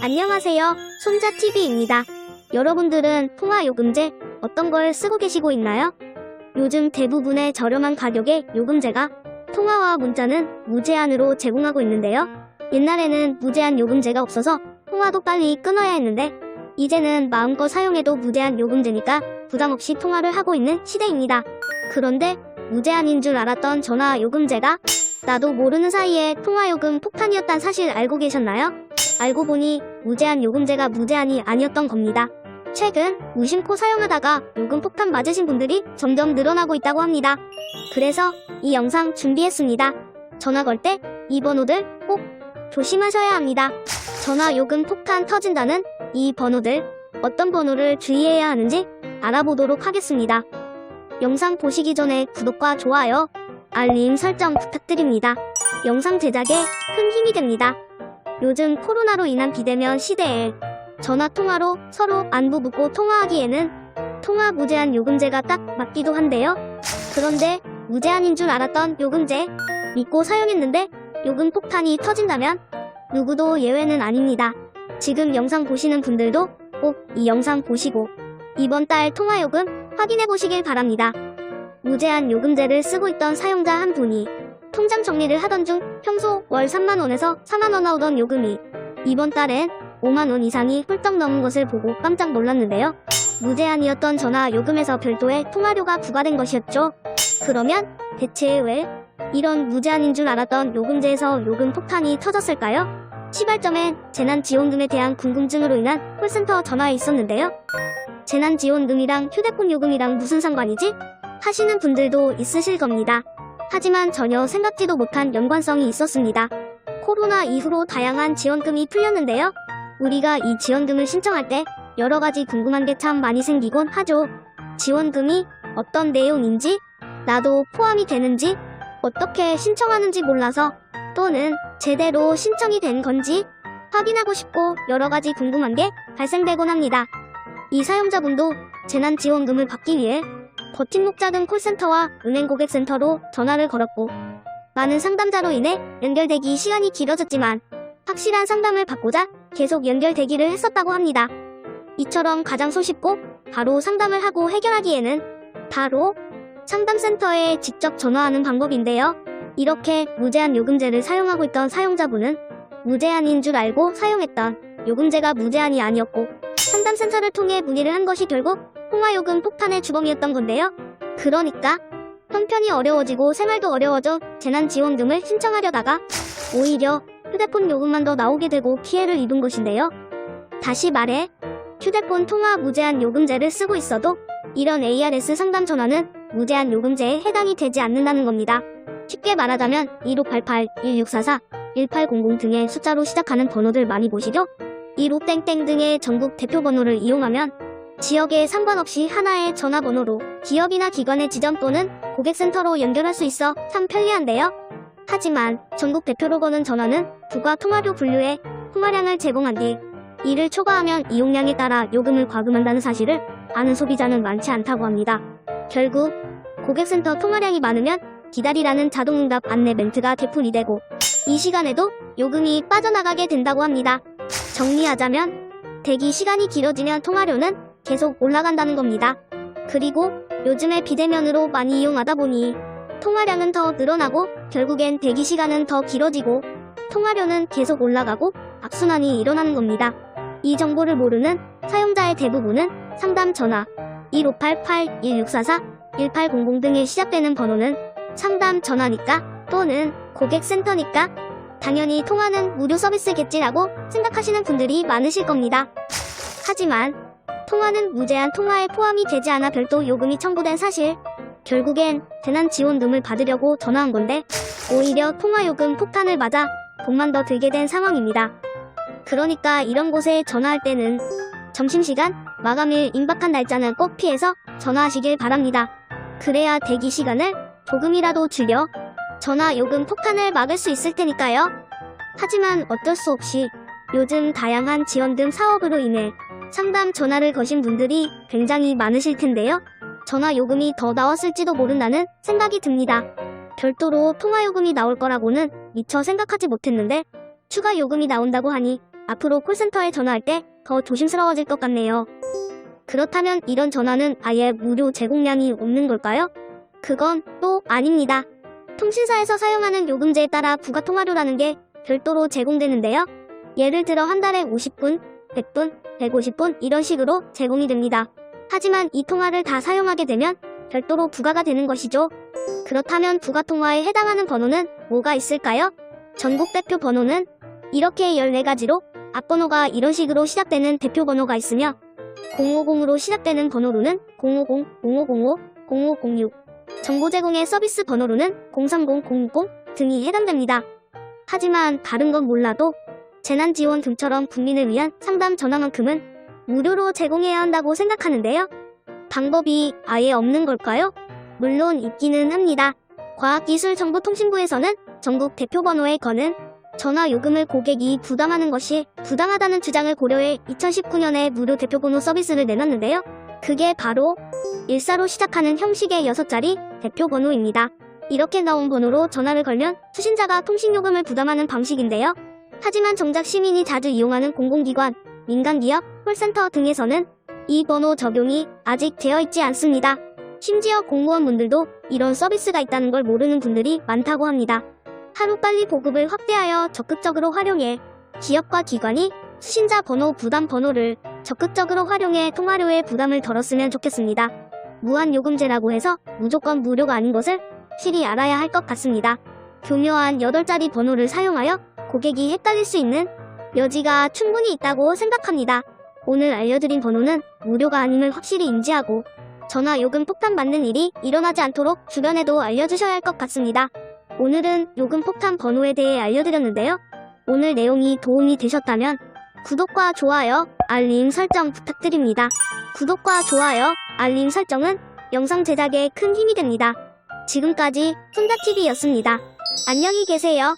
안녕하세요. 손자TV입니다. 여러분들은 통화요금제 어떤 걸 쓰고 계시고 있나요? 요즘 대부분의 저렴한 가격의 요금제가 통화와 문자는 무제한으로 제공하고 있는데요. 옛날에는 무제한 요금제가 없어서 통화도 빨리 끊어야 했는데 이제는 마음껏 사용해도 무제한 요금제니까 부담 없이 통화를 하고 있는 시대입니다. 그런데 무제한인 줄 알았던 전화 요금제가 나도 모르는 사이에 통화요금 폭탄이었단 사실 알고 계셨나요? 알고 보니 무제한 요금제가 무제한이 아니었던 겁니다. 최근 무심코 사용하다가 요금 폭탄 맞으신 분들이 점점 늘어나고 있다고 합니다. 그래서 이 영상 준비했습니다. 전화 걸때이 번호들 꼭 조심하셔야 합니다. 전화 요금 폭탄 터진다는 이 번호들 어떤 번호를 주의해야 하는지 알아보도록 하겠습니다. 영상 보시기 전에 구독과 좋아요, 알림 설정 부탁드립니다. 영상 제작에 큰 힘이 됩니다. 요즘 코로나로 인한 비대면 시대에 전화 통화로 서로 안부 묻고 통화하기에는 통화 무제한 요금제가 딱 맞기도 한데요. 그런데 무제한인 줄 알았던 요금제 믿고 사용했는데 요금 폭탄이 터진다면 누구도 예외는 아닙니다. 지금 영상 보시는 분들도 꼭 이 영상 보시고 이번 달 통화요금 확인해 보시길 바랍니다. 무제한 요금제를 쓰고 있던 사용자 한 분이 통장 정리를 하던 중 평소 월 3만원에서 4만원 나오던 요금이 이번 달엔 5만원 이상이 훌쩍 넘은 것을 보고 깜짝 놀랐는데요. 무제한이었던 전화 요금에서 별도의 통화료가 부과된 것이었죠. 그러면 대체 왜 이런 무제한인 줄 알았던 요금제에서 요금 폭탄이 터졌을까요? 시발점엔 재난지원금에 대한 궁금증으로 인한 콜센터 전화에 있었는데요. 재난지원금이랑 휴대폰 요금이랑 무슨 상관이지? 하시는 분들도 있으실 겁니다. 하지만 전혀 생각지도 못한 연관성이 있었습니다. 코로나 이후로 다양한 지원금이 풀렸는데요. 우리가 이 지원금을 신청할 때 여러 가지 궁금한 게 참 많이 생기곤 하죠. 지원금이 어떤 내용인지, 나도 포함이 되는지, 어떻게 신청하는지 몰라서 또는 제대로 신청이 된 건지 확인하고 싶고 여러 가지 궁금한 게 발생되곤 합니다. 이 사용자분도 재난지원금을 받기 위해 버팀목 작은 콜센터와 은행 고객센터로 전화를 걸었고 많은 상담자로 인해 연결되기 시간이 길어졌지만 확실한 상담을 받고자 계속 연결되기를 했었다고 합니다. 이처럼 가장 손쉽고 바로 상담을 하고 해결하기에는 바로 상담센터에 직접 전화하는 방법인데요. 이렇게 무제한 요금제를 사용하고 있던 사용자분은 무제한인 줄 알고 사용했던 요금제가 무제한이 아니었고 상담센터를 통해 문의를 한 것이 결국 통화요금 폭탄의 주범이었던 건데요. 그러니까 형편이 어려워지고 생활도 어려워져 재난지원금을 신청하려다가 오히려 휴대폰 요금만 더 나오게 되고 피해를 입은 것인데요. 다시 말해 휴대폰 통화 무제한 요금제를 쓰고 있어도 이런 ARS 상담 전화는 무제한 요금제에 해당이 되지 않는다는 겁니다. 쉽게 말하자면 1588, 1644, 1800 등의 숫자로 시작하는 번호들 많이 보시죠? 15땡땡 등의 전국 대표 번호를 이용하면 지역에 상관없이 하나의 전화번호로 기업이나 기관의 지점 또는 고객센터로 연결할 수 있어 참 편리한데요. 하지만 전국 대표로 거는 전화는 부가 통화료 분류에 통화량을 제공한 뒤 이를 초과하면 이용량에 따라 요금을 과금한다는 사실을 아는 소비자는 많지 않다고 합니다. 결국 고객센터 통화량이 많으면 기다리라는 자동응답 안내 멘트가 되풀이 되고 이 시간에도 요금이 빠져나가게 된다고 합니다. 정리하자면 대기 시간이 길어지면 통화료는 계속 올라간다는 겁니다. 그리고 요즘에 비대면으로 많이 이용하다 보니 통화량은 더 늘어나고 결국엔 대기 시간은 더 길어지고 통화료는 계속 올라가고 악순환이 일어나는 겁니다. 이 정보를 모르는 사용자의 대부분은 상담 전화 1588, 1644, 1800 등에 시작되는 번호는 상담 전화니까 또는 고객센터니까 당연히 통화는 무료 서비스겠지라고 생각하시는 분들이 많으실 겁니다. 하지만 통화는 무제한 통화에 포함이 되지 않아 별도 요금이 청구된 사실. 결국엔 재난 지원금을 받으려고 전화한 건데 오히려 통화요금 폭탄을 맞아 돈만 더 들게 된 상황입니다. 그러니까 이런 곳에 전화할 때는 점심시간, 마감일 임박한 날짜는 꼭 피해서 전화하시길 바랍니다. 그래야 대기 시간을 조금이라도 줄여 전화 요금 폭탄을 막을 수 있을 테니까요. 하지만 어쩔 수 없이 요즘 다양한 지원금 사업으로 인해 상담 전화를 거신 분들이 굉장히 많으실 텐데요. 전화 요금이 더 나왔을지도 모른다는 생각이 듭니다. 별도로 통화 요금이 나올 거라고는 미처 생각하지 못했는데 추가 요금이 나온다고 하니 앞으로 콜센터에 전화할 때 더 조심스러워질 것 같네요. 그렇다면 이런 전화는 아예 무료 제공량이 없는 걸까요? 그건 또 아닙니다. 통신사에서 사용하는 요금제에 따라 부가 통화료라는 게 별도로 제공되는데요. 예를 들어 한 달에 50분, 100분, 150분 이런 식으로 제공이 됩니다. 하지만 이 통화를 다 사용하게 되면 별도로 부과가 되는 것이죠. 그렇다면 부가 통화에 해당하는 번호는 뭐가 있을까요? 전국 대표 번호는 이렇게 14가지로 앞번호가 이런 식으로 시작되는 대표 번호가 있으며 050으로 시작되는 번호로는 050, 0505, 0506 정보 제공의 서비스 번호로는 030, 060 등이 해당됩니다. 하지만 다른 건 몰라도 재난지원 등처럼 국민을 위한 상담 전화만큼은 무료로 제공해야 한다고 생각하는데요. 방법이 아예 없는 걸까요? 물론 있기는 합니다. 과학기술정보통신부에서는 전국 대표 번호에 거는 전화 요금을 고객이 부담하는 것이 부당하다는 주장을 고려해 2019년에 무료 대표 번호 서비스를 내놨는데요. 그게 바로 14로 시작하는 형식의 6자리 대표 번호입니다. 이렇게 나온 번호로 전화를 걸면 수신자가 통신요금을 부담하는 방식인데요. 하지만 정작 시민이 자주 이용하는 공공기관, 민간기업, 콜센터 등에서는 이 번호 적용이 아직 되어 있지 않습니다. 심지어 공무원분들도 이런 서비스가 있다는 걸 모르는 분들이 많다고 합니다. 하루빨리 보급을 확대하여 적극적으로 활용해 기업과 기관이 수신자 번호 부담 번호를 적극적으로 활용해 통화료의 부담을 덜었으면 좋겠습니다. 무한요금제라고 해서 무조건 무료가 아닌 것을 실히 알아야 할 것 같습니다. 교묘한 8자리 번호를 사용하여 고객이 헷갈릴 수 있는 여지가 충분히 있다고 생각합니다. 오늘 알려드린 번호는 무료가 아님을 확실히 인지하고 전화 요금 폭탄 맞는 일이 일어나지 않도록 주변에도 알려주셔야 할 것 같습니다. 오늘은 요금 폭탄 번호에 대해 알려드렸는데요. 오늘 내용이 도움이 되셨다면 구독과 좋아요, 알림 설정 부탁드립니다. 구독과 좋아요, 알림 설정은 영상 제작에 큰 힘이 됩니다. 지금까지 손자TV였습니다. 안녕히 계세요.